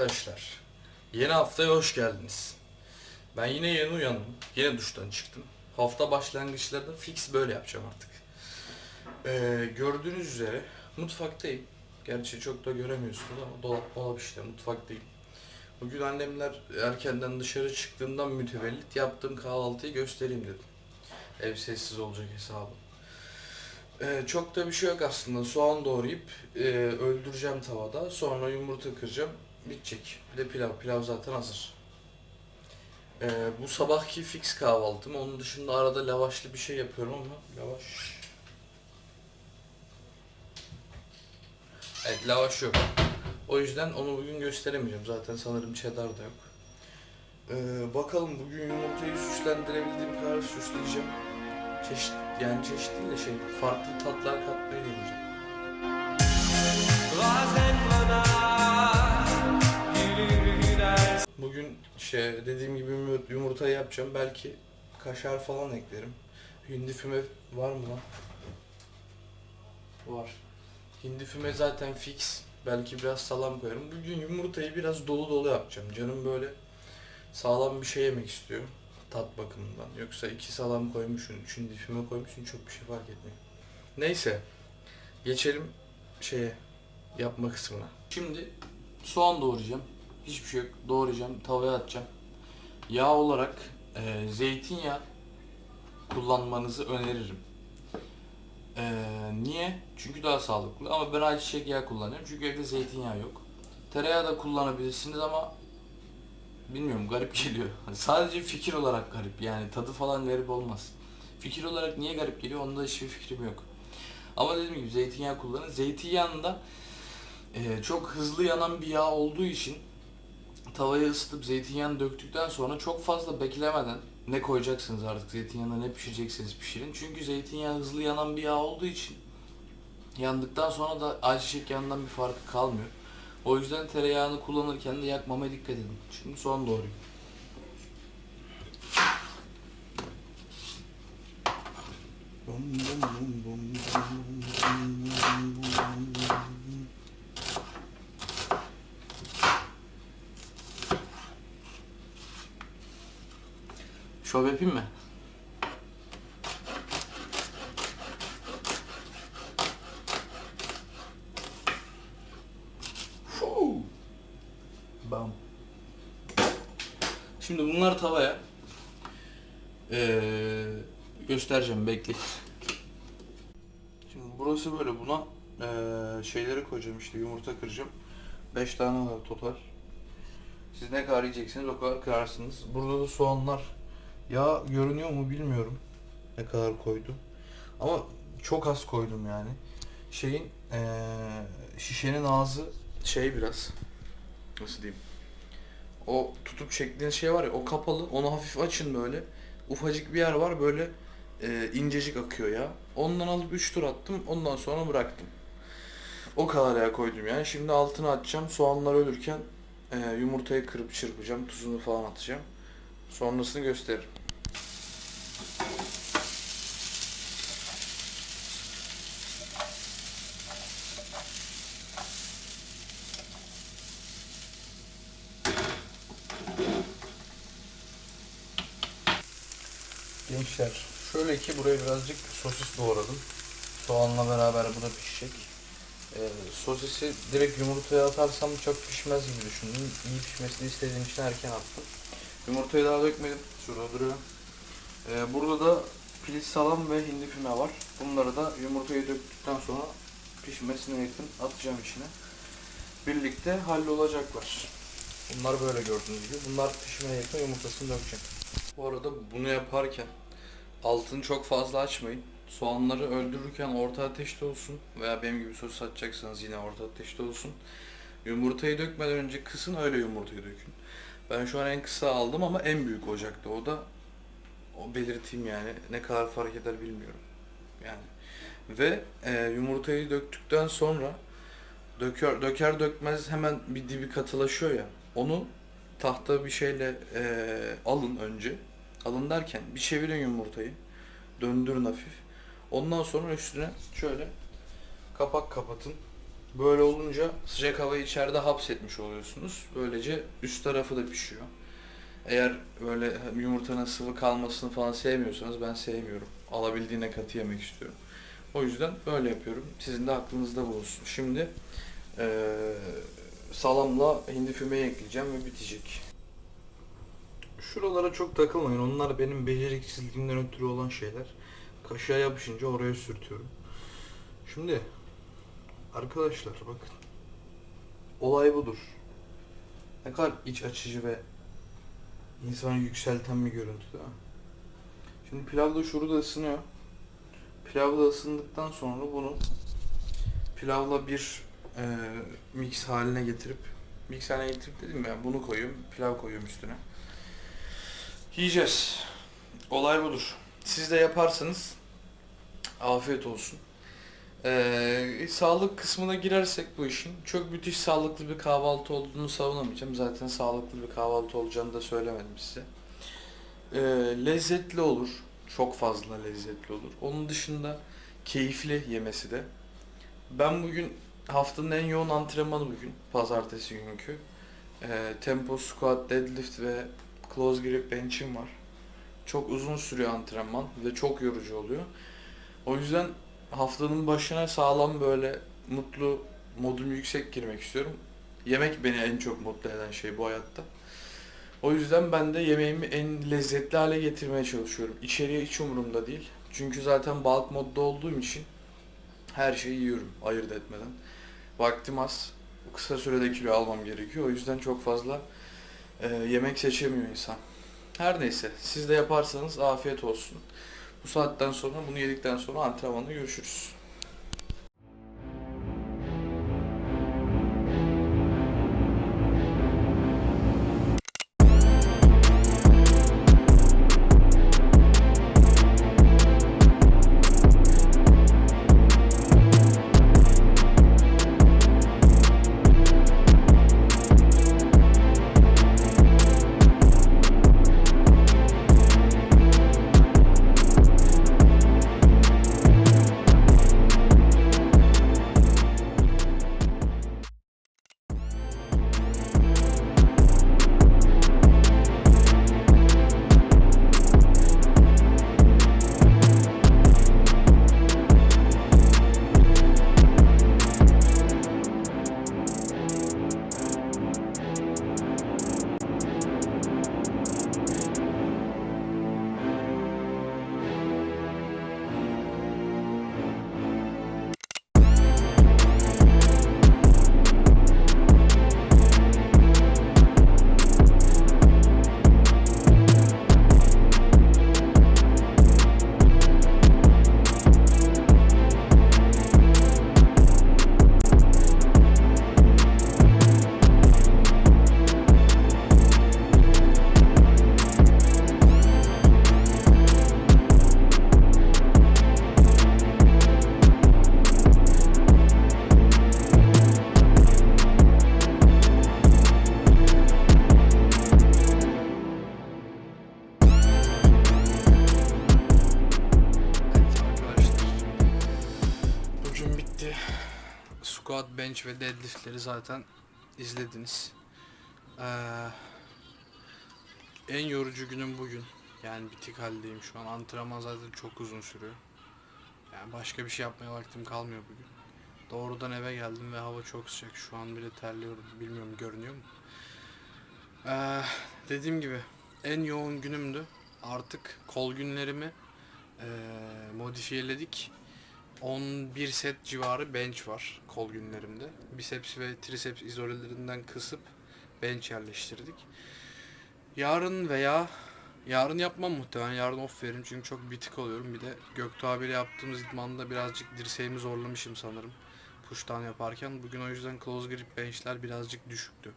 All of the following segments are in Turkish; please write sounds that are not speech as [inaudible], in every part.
Arkadaşlar. Yeni haftaya hoş geldiniz. Ben yine yeni uyandım. Yine duştan çıktım. Hafta başlangıçlarında fix böyle yapacağım artık. Ee, gördüğünüz üzere mutfaktayım. Gerçi çok da göremiyorsunuz ama dolap dolap işte mutfaktayım. Bugün annemler erkenden dışarı çıktığından mütevellit yaptığım kahvaltıyı göstereyim dedim. Ev sessiz olacak hesabı. Ee, çok da bir şey yok aslında. Soğan doğrayıp e, öldüreceğim tavada. Sonra yumurta kıracağım. Bitecek. Bir de pilav. Pilav zaten hazır. Ee, bu sabahki fix kahvaltım. Onun dışında arada lavaşlı bir şey yapıyorum ama lavaş... Evet lavaş yok. O yüzden onu bugün gösteremeyeceğim. Zaten sanırım cheddar da yok. Ee, bakalım bugün yumurtayı süslendirebildiğim kadar süsleyeceğim. Çeşit yani çeşit değil de şey farklı tatlar katmayı deneyeceğim. Bugün şey dediğim gibi yumur- yumurtayı yapacağım. Belki kaşar falan eklerim. Hindi füme var mı lan? Var. Hindi füme zaten fix. Belki biraz salam koyarım. Bugün yumurtayı biraz dolu dolu yapacağım. Canım böyle sağlam bir şey yemek istiyor. Tat bakımından. Yoksa iki salam koymuşsun, üç hindi füme koymuşsun çok bir şey fark etmiyor. Neyse. Geçelim şeye yapma kısmına. Şimdi soğan doğrayacağım. Hiçbir şey yok. Doğrayacağım, tavaya atacağım. Yağ olarak e, zeytinyağı kullanmanızı öneririm. E, niye? Çünkü daha sağlıklı. Ama ben ayçiçek yağı kullanıyorum. Çünkü evde zeytinyağı yok. Tereyağı da kullanabilirsiniz ama bilmiyorum garip [laughs] geliyor. Hani sadece fikir olarak garip. Yani tadı falan garip olmaz. Fikir olarak niye garip geliyor onda hiçbir fikrim yok. Ama dediğim gibi zeytinyağı kullanın. Zeytinyağında e, çok hızlı yanan bir yağ olduğu için tavayı ısıtıp zeytinyağını döktükten sonra çok fazla beklemeden ne koyacaksınız artık zeytinyağına ne pişirecekseniz pişirin. Çünkü zeytinyağı hızlı yanan bir yağ olduğu için yandıktan sonra da ayçiçek yağından bir farkı kalmıyor. O yüzden tereyağını kullanırken de yakmamaya dikkat edin. Şimdi soğan doğrayayım. Bum bum bum bum bum bum bum bum. Şov yapayım mı? Bam. Şimdi bunlar tavaya ee, göstereceğim bekleyin. Şimdi burası böyle buna ee, şeyleri koyacağım işte yumurta kıracağım. 5 tane var total. Siz ne kadar yiyeceksiniz o kadar kırarsınız. Burada da soğanlar ya görünüyor mu bilmiyorum ne kadar koydum. Ama çok az koydum yani. Şeyin eee, şişenin ağzı şey biraz nasıl diyeyim? O tutup çektiğiniz şey var ya o kapalı. Onu hafif açın böyle. Ufacık bir yer var böyle eee, incecik akıyor ya. Ondan alıp 3 tur attım. Ondan sonra bıraktım. O kadar ya koydum yani. Şimdi altına atacağım. Soğanlar ölürken eee, yumurtayı kırıp çırpacağım. Tuzunu falan atacağım. Sonrasını gösteririm. Gençler şöyle ki buraya birazcık sosis doğradım. Soğanla beraber bu da pişecek. Ee, sosisi direkt yumurtaya atarsam çok pişmez gibi düşündüm. İyi pişmesini istediğim için erken attım. Yumurtayı daha dökmedim. Şurada duruyor. Ee, burada da piliç salam ve hindi füme var. Bunları da yumurtayı döktükten sonra pişmesine yakın atacağım içine. Birlikte hallolacaklar. Bunlar böyle gördüğünüz gibi. Bunlar pişmeye yakın yumurtasını dökeceğim. Bu arada bunu yaparken altını çok fazla açmayın. Soğanları öldürürken orta ateşte olsun veya benim gibi sos atacaksanız yine orta ateşte olsun. Yumurtayı dökmeden önce kısın öyle yumurtayı dökün. Ben şu an en kısa aldım ama en büyük ocakta. O da o belirteyim yani ne kadar fark eder bilmiyorum. Yani ve e, yumurtayı döktükten sonra döker döker dökmez hemen bir dibi katılaşıyor ya. Onu tahta bir şeyle e, alın önce. Alın derken bir çevirin yumurtayı. Döndürün hafif. Ondan sonra üstüne şöyle kapak kapatın. Böyle olunca sıcak havayı içeride hapsetmiş oluyorsunuz. Böylece üst tarafı da pişiyor. Eğer böyle yumurtanın sıvı kalmasını falan sevmiyorsanız ben sevmiyorum. Alabildiğine katı yemek istiyorum. O yüzden böyle yapıyorum. Sizin de aklınızda bulunsun. Şimdi eee, salamla hindi fümeyi ekleyeceğim ve bitecek. Şuralara çok takılmayın. Onlar benim beceriksizliğimden ötürü olan şeyler. Kaşığa yapışınca oraya sürtüyorum. Şimdi arkadaşlar bakın. Olay budur. Ne kadar iç açıcı ve insanı yükselten bir görüntü değil mi? Şimdi pilav da şurada ısınıyor. Pilav da ısındıktan sonra bunu pilavla bir e, mix haline getirip mix haline getirip dedim ya bunu koyuyorum pilav koyuyorum üstüne. Yiyeceğiz. Olay budur. Siz de yaparsanız afiyet olsun. Ee, sağlık kısmına girersek bu işin çok müthiş sağlıklı bir kahvaltı olduğunu savunamayacağım. Zaten sağlıklı bir kahvaltı olacağını da söylemedim size. Ee, lezzetli olur. Çok fazla lezzetli olur. Onun dışında keyifli yemesi de. Ben bugün haftanın en yoğun antrenmanı bugün. Pazartesi günkü. Ee, tempo squat, deadlift ve close grip bench'im var. Çok uzun sürüyor antrenman ve çok yorucu oluyor. O yüzden haftanın başına sağlam böyle mutlu, modum yüksek girmek istiyorum. Yemek beni en çok mutlu eden şey bu hayatta. O yüzden ben de yemeğimi en lezzetli hale getirmeye çalışıyorum. İçeriye hiç umurumda değil. Çünkü zaten bulk modda olduğum için her şeyi yiyorum ayırt etmeden. Vaktim az. Kısa sürede kilo almam gerekiyor. O yüzden çok fazla e, yemek seçemiyor insan. Her neyse siz de yaparsanız afiyet olsun. Bu saatten sonra bunu yedikten sonra antrenmanda görüşürüz. Squat, bench ve deadliftleri zaten izlediniz. Ee, en yorucu günüm bugün. Yani bitik haldeyim şu an. Antrenman zaten çok uzun sürüyor. Yani başka bir şey yapmaya vaktim kalmıyor bugün. Doğrudan eve geldim ve hava çok sıcak. Şu an bile terliyorum. Bilmiyorum görünüyor mu? Ee, dediğim gibi en yoğun günümdü. Artık kol günlerimi eee, modifiyeledik. 11 set civarı bench var kol günlerimde. Biceps ve triceps izolelerinden kısıp bench yerleştirdik. Yarın veya yarın yapmam muhtemelen. Yarın off veririm çünkü çok bitik oluyorum. Bir de Göktuğ abiyle yaptığımız idmanda birazcık dirseğimi zorlamışım sanırım. Pushdown yaparken. Bugün o yüzden close grip benchler birazcık düşüktü.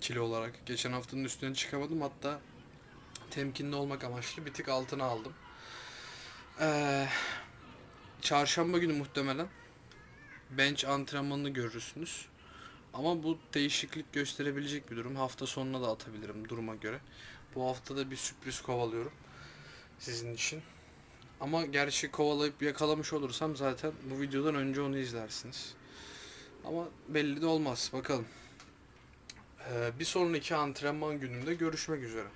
Kilo olarak. Geçen haftanın üstüne çıkamadım. Hatta temkinli olmak amaçlı bir tık altına aldım. Ee, çarşamba günü muhtemelen bench antrenmanını görürsünüz. Ama bu değişiklik gösterebilecek bir durum. Hafta sonuna da atabilirim duruma göre. Bu hafta da bir sürpriz kovalıyorum sizin için. Ama gerçi kovalayıp yakalamış olursam zaten bu videodan önce onu izlersiniz. Ama belli de olmaz. Bakalım. Ee, bir sonraki antrenman gününde görüşmek üzere.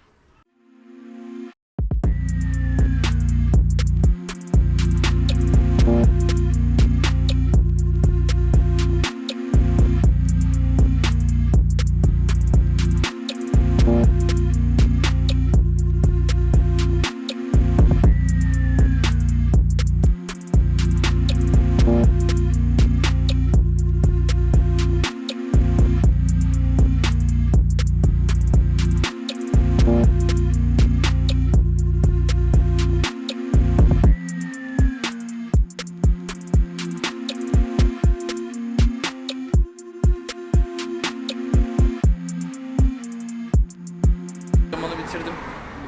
Bitirdim.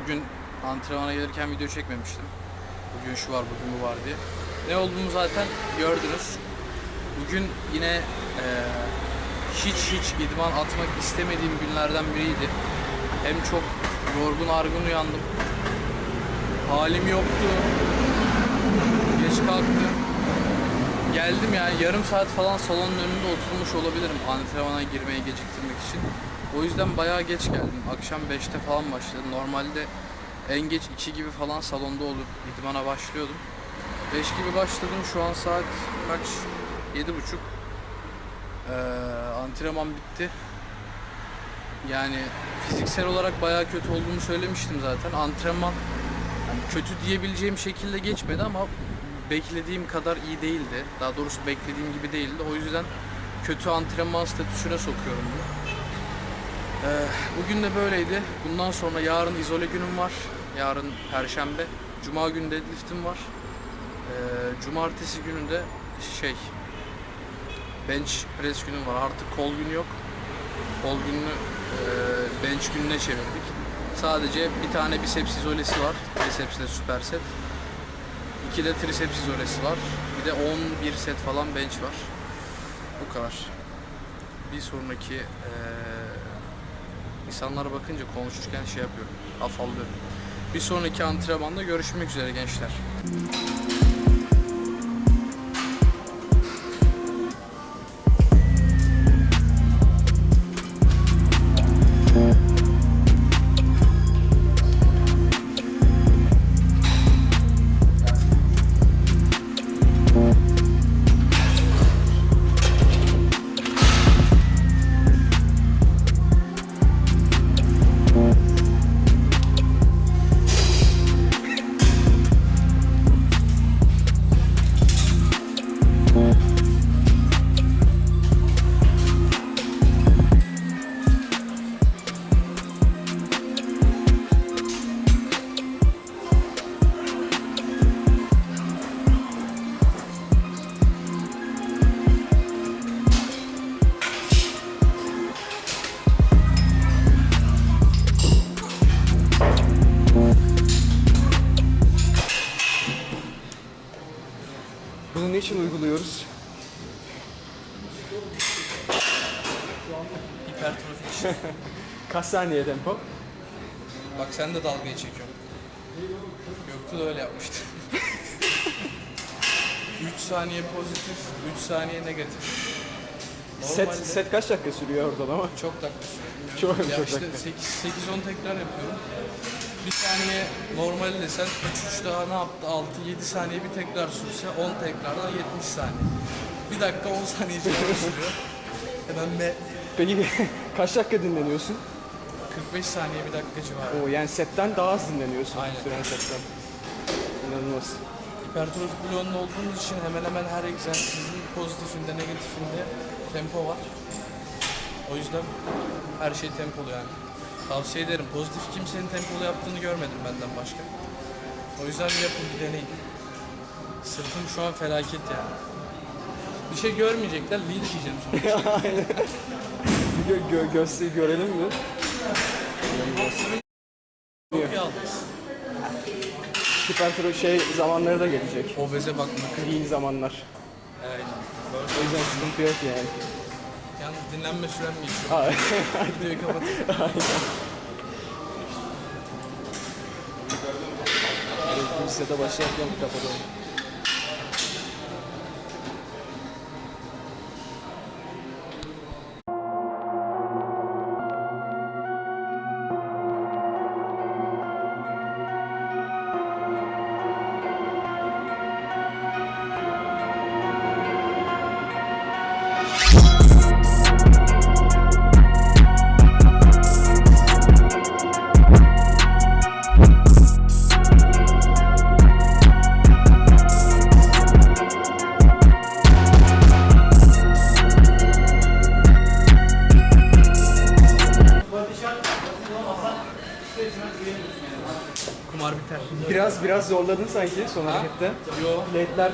Bugün antrenmana gelirken video çekmemiştim. Bugün şu var, bugün bu var diye. Ne olduğunu zaten gördünüz. Bugün yine eee, hiç hiç idman atmak istemediğim günlerden biriydi. Hem çok yorgun argın uyandım. Halim yoktu. Geç kalktım. Geldim yani yarım saat falan salonun önünde oturmuş olabilirim antrenmana girmeye geciktirmek için. O yüzden bayağı geç geldim. Akşam 5'te falan başladım. Normalde en geç 2 gibi falan salonda olup idmana başlıyordum. 5 gibi başladım. Şu an saat kaç? 7.30. Ee, antrenman bitti. Yani fiziksel olarak bayağı kötü olduğumu söylemiştim zaten. Antrenman yani kötü diyebileceğim şekilde geçmedi ama beklediğim kadar iyi değildi. Daha doğrusu beklediğim gibi değildi. O yüzden kötü antrenman statüsüne sokuyorum bunu. Ee, bugün de böyleydi. Bundan sonra yarın izole günüm var. Yarın perşembe. Cuma günü deadlift'im var. Ee, cumartesi günü de şey bench press günüm var. Artık kol günü yok. Kol gününü e, bench gününe çevirdik. Sadece bir tane biceps izolesi var. Bicepsle süperset. İki de triceps izolesi var. Bir de 11 set falan bench var. Bu kadar. Bir sonraki eee insanlara bakınca konuşurken şey yapıyorum. Afallıyorum. Bir sonraki antrenmanda görüşmek üzere gençler. Saniye tempo? Bak sen de dalgayı çekiyorsun. Göktuğ da öyle yapmıştı. [laughs] 3 saniye pozitif, 3 saniye negatif. Set, Normalde set kaç dakika sürüyor oradan ama? çok dakika sürüyor. [laughs] Çok- ya çok işte dakika. 8-10 tekrar yapıyorum. Bir saniye normal desen 3-3 daha ne yaptı? 6-7 saniye bir tekrar sürse 10 tekrardan 70 saniye. Bir dakika 10 saniye civarı sürüyor. [laughs] Hemen be Peki kaç dakika dinleniyorsun? 45 saniye bir dakika civarı. Oo, yani setten daha az dinleniyorsun Aynen. süren setten. İnanılmaz. Hipertrofi bloğunda olduğumuz için hemen hemen her egzersizin pozitifinde, negatifinde tempo var. O yüzden her şey tempolu yani. Tavsiye ederim. Pozitif kimsenin tempolu yaptığını görmedim benden başka. O yüzden yapın bir deneyin. Sırtım şu an felaket yani. Bir şey görmeyecekler, linç yiyeceğim sonra. [laughs] Bir gö gö göster görelim mi? İyi aldınız. Hipertro şey zamanları da gelecek. Obeze bakmak. Lean zamanlar. Aynen. O yüzden sıkıntı yok yani. Yalnız dinlenme sürem geçiyor. Ha, Videoyu kapatayım. [laughs] İkinci sete başlarken kapatalım. Zorladın sanki son Ha? harekette. Yo. Ledler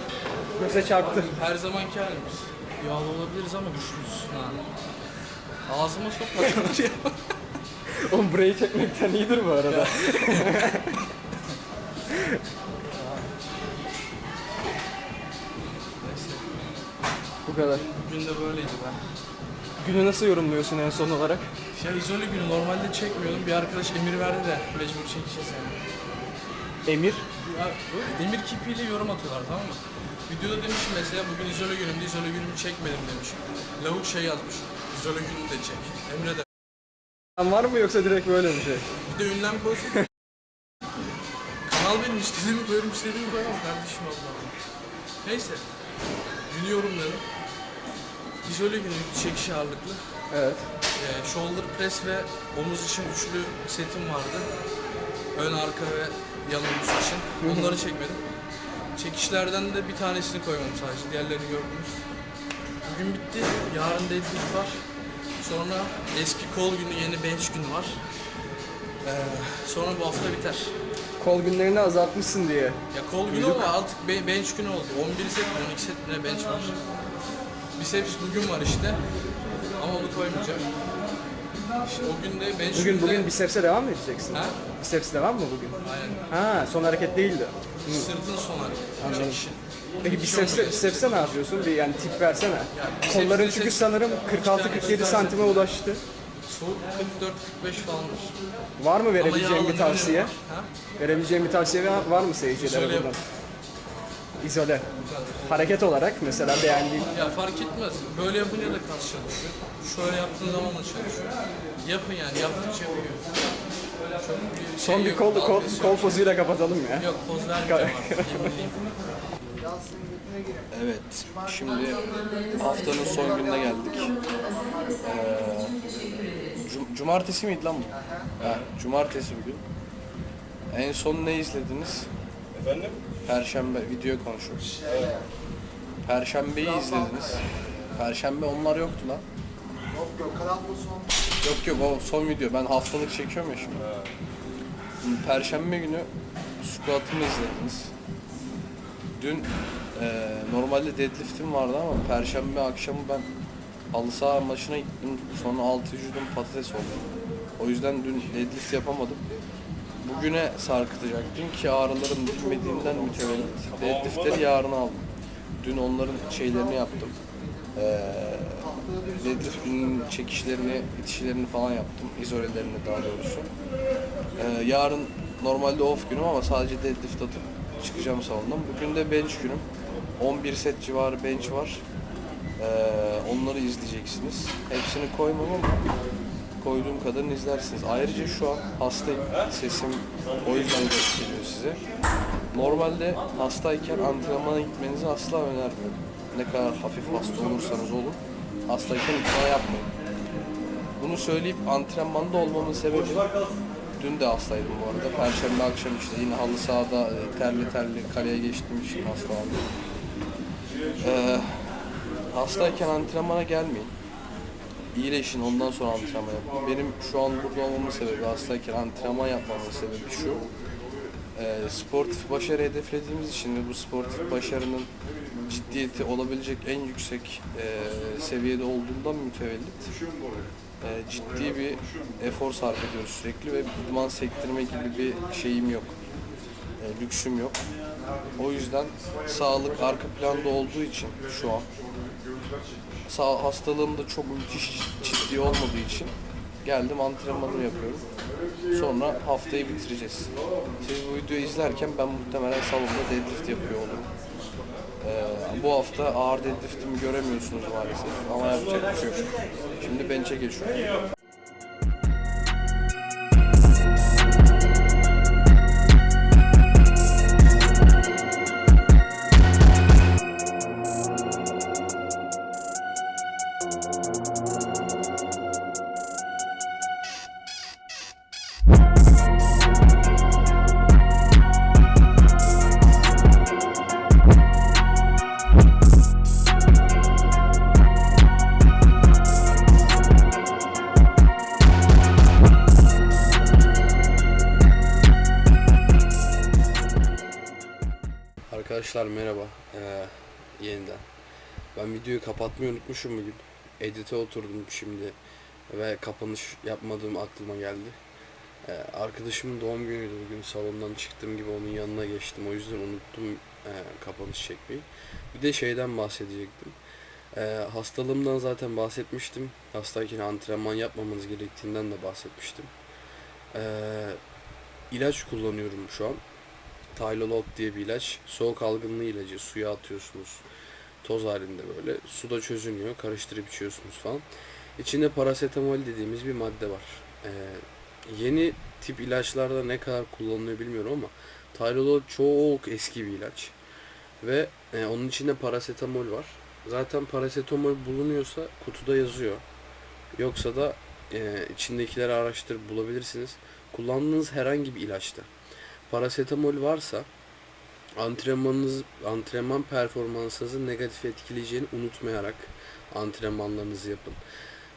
göze çarptı. Her zamanki halimiz. Yağlı olabiliriz ama güçlüyüz. Ha. Ağzıma sokma. [laughs] Oğlum burayı çekmekten iyidir bu arada. Bu kadar. Bugün de böyleydi ben. Günü nasıl yorumluyorsun en son olarak? Ya izole günü normalde çekmiyordum. Bir arkadaş emir verdi de mecbur çekeceğiz yani. Emir. Ya, demir kipiyle yorum atıyorlar tamam mı? Videoda demişim mesela bugün izole günümde izole günümü çekmedim demişim. Lavuk şey yazmış. İzole gününü de çek. Emre de. Var mı yoksa direkt böyle bir şey? Bir de ünlem koysun. Kanal benim istediğimi koyarım istediğimi koyamam kardeşim Allah Allah. Neyse. Günü yorumladım. İzole günü çekiş ağırlıklı. Evet. Ee, shoulder press ve omuz için üçlü setim vardı. Ön, arka ve yan omuz için. Onları çekmedim. Çekişlerden de bir tanesini koymam sadece. Diğerlerini gördünüz. Bugün bitti. Yarın deadlift var. Sonra eski kol günü, yeni bench günü var. Ee, sonra bu hafta biter. Kol günlerini azaltmışsın diye. Ya kol günü ama artık be- bench günü oldu. 11 set mi 12 set mi ne bench var. Biceps bugün var işte. Ama onu koymayacağım. İşte o gün de bench Bugün günde- bugün biceps'e devam mı edeceksin? Ha? Biceps devam mı bugün? Aynen. Ha, son hareket değildi. Sırtın son hareketi. Çekişin. Peki biceps'e, biceps'e ne yapıyorsun? Bir yani tip versene. biceps- Kolların çünkü sanırım İki tane 46-47 biceps- santime ulaştı. Soğuk 44-45 falandır. Var mı yağlı bir tavsiye? Verebileceğin bir tavsiye var, mı seyircilere buradan? İzole. Hareket olarak mesela beğendiğin Ya fark etmez. Böyle yapınca da kas çalışıyor. Şöyle yaptığın zaman da çalışıyor. Yapın yani. Yaptıkça büyüyor. Son bir kol, kol, kol pozuyla kapatalım ya. Yok poz vermeyeceğim artık. yeminliyim. Evet, şimdi haftanın son gününe geldik. Ee, cum- cumartesi miydi lan bu? Ha, cumartesi bugün. En son ne izlediniz? Efendim? Perşembe, video konuşuyoruz. Perşembeyi izlediniz. Perşembe onlar yoktu lan. Yok yok kanal bu son. Yok yok o son video. Ben haftalık çekiyorum ya şimdi. Şimdi Perşembe günü squat'ımı izlediniz. Dün eee, normalde deadlift'im vardı ama Perşembe akşamı ben halı saha maçına gittim. Sonra altı vücudum patates oldu. O yüzden dün deadlift yapamadım. Bugüne sarkıtacaktım ki ağrılarım dinmediğinden mütevellit. Deadliftleri yarına aldım. Dün onların şeylerini yaptım. Eee deadlift'in çekişlerini, itişlerini falan yaptım. İzolelerini daha doğrusu. Ee, yarın normalde off günüm ama sadece deadlift atıp çıkacağım salondan. Bugün de bench günüm. 11 set civarı bench var. Ee, onları izleyeceksiniz. Hepsini koymam ama koyduğum kadarını izlersiniz. Ayrıca şu an hastayım. Sesim o yüzden geliyor size. Normalde hastayken antrenmana gitmenizi asla önermiyorum. Ne kadar hafif hasta olursanız olun. Hastayken iddia yapmayın. Bunu söyleyip antrenmanda olmamın sebebi dün de hastaydım bu arada. Perşembe akşam işte yine halı sahada e, terli terli kaleye geçtiğim için hastalandım. Ee, hastayken antrenmana gelmeyin. İyileşin ondan sonra antrenman yapın. Benim şu an burada olmamın sebebi hastayken antrenman yapmamın sebebi şu. Ee, sportif başarı hedeflediğimiz için ve bu sportif başarının ciddiyeti olabilecek en yüksek e, seviyede olduğundan mütevellit e, ciddi bir efor sarf ediyoruz sürekli ve idman sektirme gibi bir şeyim yok. E, lüksüm yok. O yüzden sağlık arka planda olduğu için şu an sağ hastalığım da çok müthiş ciddi olmadığı için geldim antrenmanımı yapıyorum. Sonra haftayı bitireceğiz. Siz bu videoyu izlerken ben muhtemelen salonda deadlift yapıyor olurum. Ee, bu hafta ağır deadliftimi göremiyorsunuz maalesef ama yapacak bir şey yok. Şimdi bench'e geçiyorum. Arkadaşlar merhaba. Ee, yeniden. Ben videoyu kapatmayı unutmuşum bugün. Edit'e oturdum şimdi ve kapanış yapmadığım aklıma geldi. Ee, arkadaşımın doğum günüydü bugün. Salondan çıktığım gibi onun yanına geçtim. O yüzden unuttum e, kapanış çekmeyi. Bir de şeyden bahsedecektim. Ee, hastalığımdan zaten bahsetmiştim. Hastayken antrenman yapmamanız gerektiğinden de bahsetmiştim. Ee, ilaç kullanıyorum şu an. Tylenol diye bir ilaç. Soğuk algınlığı ilacı. Suya atıyorsunuz. Toz halinde böyle. Suda çözünüyor. Karıştırıp içiyorsunuz falan. İçinde parasetamol dediğimiz bir madde var. Ee, yeni tip ilaçlarda ne kadar kullanılıyor bilmiyorum ama Tylenol çok eski bir ilaç. Ve e, onun içinde parasetamol var. Zaten parasetamol bulunuyorsa kutuda yazıyor. Yoksa da e, içindekileri araştırıp bulabilirsiniz. Kullandığınız herhangi bir ilaçta parasetamol varsa antrenmanınız antrenman performansınızı negatif etkileyeceğini unutmayarak antrenmanlarınızı yapın.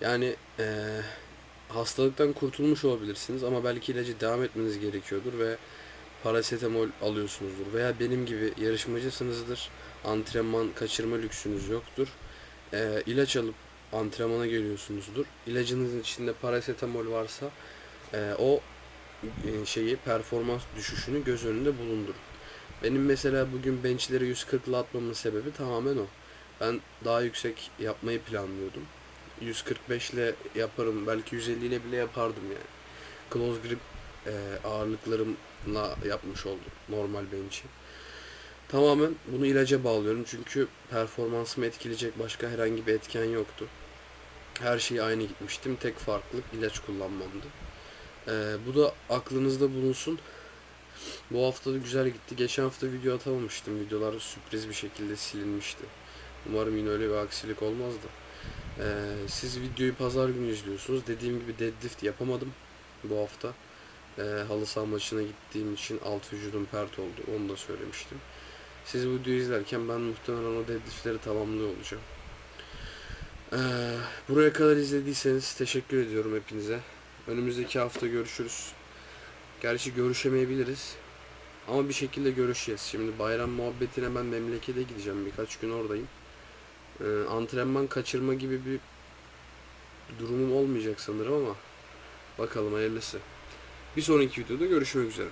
Yani eee, hastalıktan kurtulmuş olabilirsiniz ama belki ilacı devam etmeniz gerekiyordur ve parasetamol alıyorsunuzdur veya benim gibi yarışmacısınızdır. Antrenman kaçırma lüksünüz yoktur. Eee ilaç alıp antrenmana geliyorsunuzdur. İlacınızın içinde parasetamol varsa eee, o e, şeyi performans düşüşünü göz önünde bulundurun. Benim mesela bugün benchleri 140 ile atmamın sebebi tamamen o. Ben daha yüksek yapmayı planlıyordum. 145 ile yaparım, belki 150 ile bile yapardım yani. Close grip e, ağırlıklarımla yapmış oldum normal bench'i. Tamamen bunu ilaca bağlıyorum çünkü performansımı etkileyecek başka herhangi bir etken yoktu. Her şey aynı gitmiştim. Tek farklılık ilaç kullanmamdı. Ee, bu da aklınızda bulunsun. Bu hafta da güzel gitti. Geçen hafta video atamamıştım. Videolar sürpriz bir şekilde silinmişti. Umarım yine öyle bir aksilik olmaz da. Ee, siz videoyu pazar günü izliyorsunuz. Dediğim gibi deadlift yapamadım bu hafta. Ee, halı saha maçına gittiğim için alt vücudum pert oldu. Onu da söylemiştim. Siz bu videoyu izlerken ben muhtemelen o deadliftleri tamamlıyor olacağım. Ee, buraya kadar izlediyseniz teşekkür ediyorum hepinize. Önümüzdeki hafta görüşürüz. Gerçi görüşemeyebiliriz. Ama bir şekilde görüşeceğiz. Şimdi bayram muhabbetine ben memlekete gideceğim. Birkaç gün oradayım. Ee, antrenman kaçırma gibi bir durumum olmayacak sanırım ama bakalım hayırlısı. Bir sonraki videoda görüşmek üzere.